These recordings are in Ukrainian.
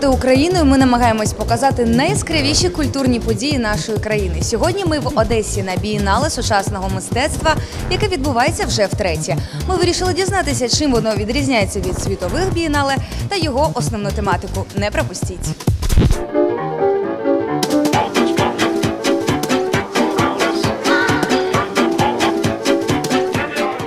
Та Україною ми намагаємось показати найяскравіші культурні події нашої країни. Сьогодні ми в Одесі на бієнале сучасного мистецтва, яке відбувається вже втретє. Ми вирішили дізнатися, чим воно відрізняється від світових бієнале та його основну тематику. Не пропустіть. –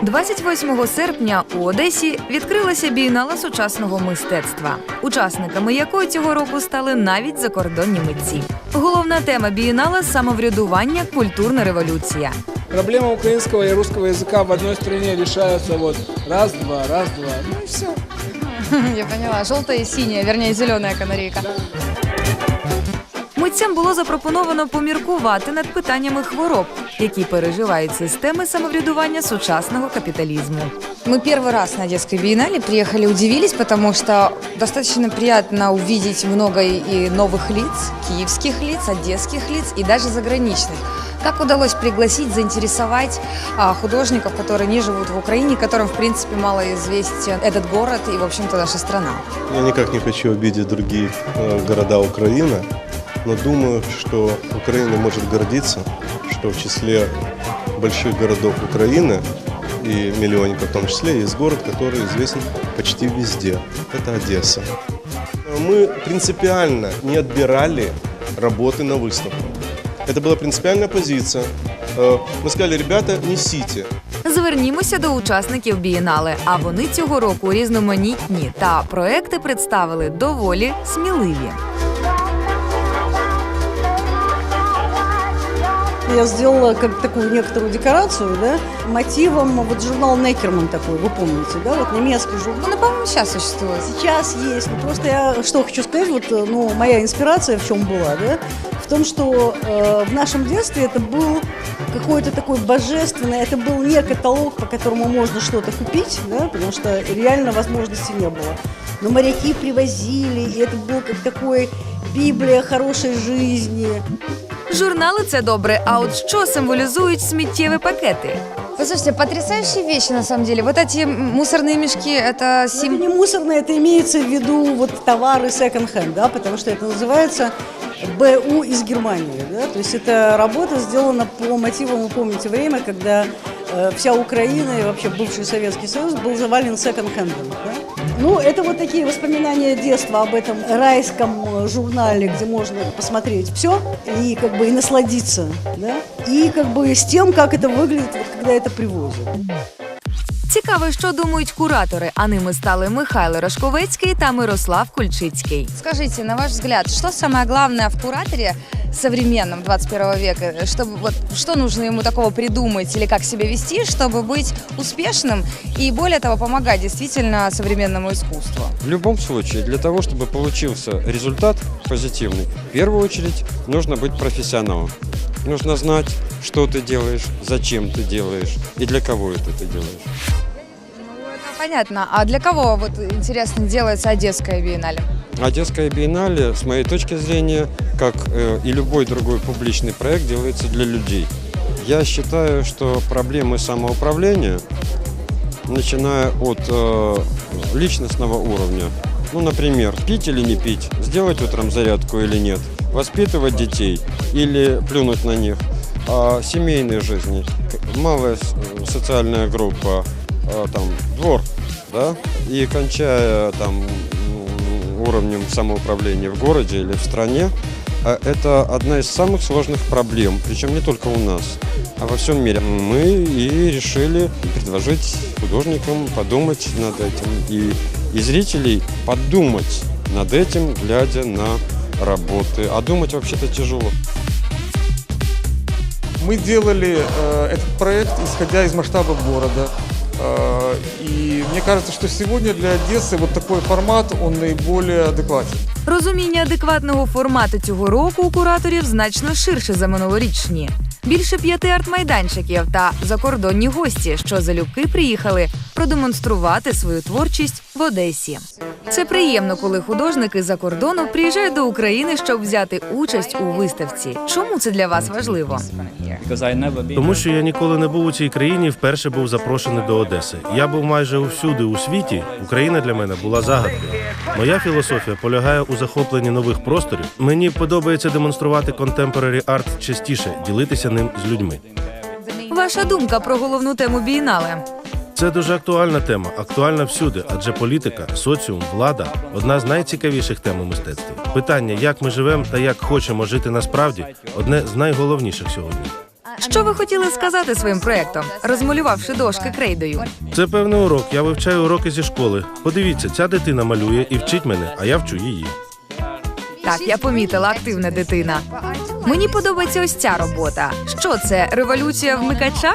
28 серпня у Одесі відкрилася бієнала сучасного мистецтва, учасниками якої цього року стали навіть закордонні митці. Головна тема бієнала самоврядування, культурна революція. Проблема украинского и русского языка в одной стране решается вот раз-два, раз-два, ну и все. Я поняла, жовта і синя, вірніше, зелена канарейка. Митцям було запропоновано поміркувати над питаннями хвороб, які переживають системи самоврядування сучасного капіталізму. Мы первый раз на детской биеннале приехали, удивились, потому что достаточно приятно увидеть много и новых лиц, киевских лиц, одесских лиц и даже заграничных. Как удалось пригласить, заинтересовать а, художников, которые не живут в Украине, которым, в принципе, мало известен этот город и, в общем-то, наша страна? Я никак не хочу обидеть другие э, города Украины, но думаю, что Украина может гордиться, что в числе больших городов Украины и миллионников в том числе есть город, который известен почти везде. Это Одесса. Мы принципиально не отбирали работы на выставку. Это была принципиальная позиция. Э, Мы сказали, ребята, несите. Звернімося до учасників бієнале. А вони цього року різноманітні та проекти представили доволі сміливі. Я сделала как такую некоторую декорацию, да, мотивом вот журнал Некерман такой, вы помните, да, вот немецкий журнал. Ну, по-моему, сейчас существует. Сейчас есть, ну просто я что хочу сказать, вот, э, ну, моя инспирация в чем была, да, в том, что э, в нашем детстве это был какой-то такой божественный, это был не каталог, по которому можно что-то купить, да, потому что реально возможности не было. Но моряки привозили, и это был как такой Библия хорошей жизни. Журнали це добре. А от що символізують сміттєві пакети? Послушайте, потрясающие вещи на самом деле. Вот эти мусорные мешки, это Это сим... не мусорное, это имеется в виду вот товары секонд-хенд, да, потому что это называется БУ из Германии, да, то есть это работа сделана по мотивам, вы помните время, когда э, вся Украина и вообще бывший Советский Союз был завален секонд-хендом, да? Ну, это вот такие воспоминания детства об этом райском э, журнале, где можно посмотреть все и как бы и насладиться, да, и как бы с тем, как это выглядит, вот, когда это привозят. Цікаво, що думають куратори, а ними стали Михайло Рашковецький та Мирослав Кульчицький. Скажите, на ваш взгляд, что самое главное в кураторе современном 21 века? Чтобы, вот, что нужно ему такого придумать или как себя вести, чтобы быть успешным и, более того, помогать действительно современному искусству? В любом случае, для того, чтобы получился результат позитивный, в первую очередь нужно быть профессионалом. Нужно знать, что ты делаешь, зачем ты делаешь и для кого это ты делаешь. Это понятно. А для кого, вот, интересно, делается Одесская биеннале? Одесская биеннале, с моей точки зрения, как э, и любой другой публичный проект, делается для людей. Я считаю, что проблемы самоуправления, начиная от э, личностного уровня, ну, например, пить или не пить, сделать утром зарядку или нет, воспитывать детей или плюнуть на них, а семейной жизни, малая социальная группа, а, там, двор, да, и кончая там уровнем самоуправления в городе или в стране, а это одна из самых сложных проблем, причем не только у нас, а во всем мире. Мы и решили предложить художникам подумать над этим и, и зрителей подумать над этим, глядя на работы. А думать вообще-то тяжело. Мы делали э, этот проект, исходя из масштаба города. Э, и мне кажется, что сегодня для Одессы вот такой формат, он наиболее адекватен. Розуміння адекватного формату цього року у кураторів значно ширше за минулорічні. Більше п'яти арт-майданчиків та закордонні гості, що залюбки приїхали продемонструвати свою творчість в Одесі. Це приємно, коли художники за кордону приїжджають до України, щоб взяти участь у виставці. Чому це для вас важливо? Тому що я ніколи не був у цій країні, вперше був запрошений до Одеси. Я був майже усюди у світі. Україна для мене була загадкою. Моя філософія полягає у захопленні нових просторів. Мені подобається демонструвати contemporary арт частіше, ділитися ним з людьми. Ваша думка про головну тему бієнале? Це дуже актуальна тема, актуальна всюди, адже політика, соціум, влада одна з найцікавіших тем у мистецтві. Питання, як ми живемо та як хочемо жити насправді, одне з найголовніших сьогодні. Що ви хотіли сказати своїм проєктом, розмалювавши дошки крейдою? Це певний урок. Я вивчаю уроки зі школи. Подивіться, ця дитина малює і вчить мене, а я вчу її. Так, я помітила активна дитина. Мені подобається ось ця робота. Що це? Революція вмикача?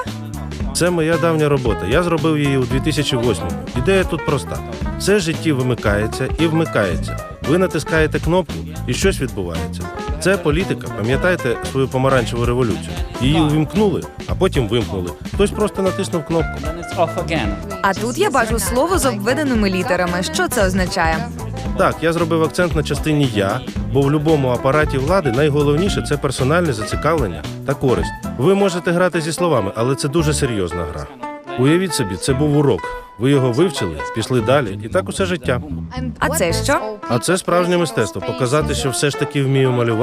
Це моя давня робота. Я зробив її у 2008-му. Ідея тут проста: все житті вимикається і вмикається. Ви натискаєте кнопку, і щось відбувається. Це політика. Пам'ятаєте свою помаранчеву революцію? Її увімкнули, а потім вимкнули. Хтось просто натиснув кнопку. А тут я бачу слово з обведеними літерами. Що це означає? Так, я зробив акцент на частині я, бо в будь-якому апараті влади найголовніше це персональне зацікавлення та користь. Ви можете грати зі словами, але це дуже серйозна гра. Уявіть собі, це був урок. Ви його вивчили, пішли далі, і так усе життя. А це що? А це справжнє мистецтво показати, що все ж таки вмію малювати.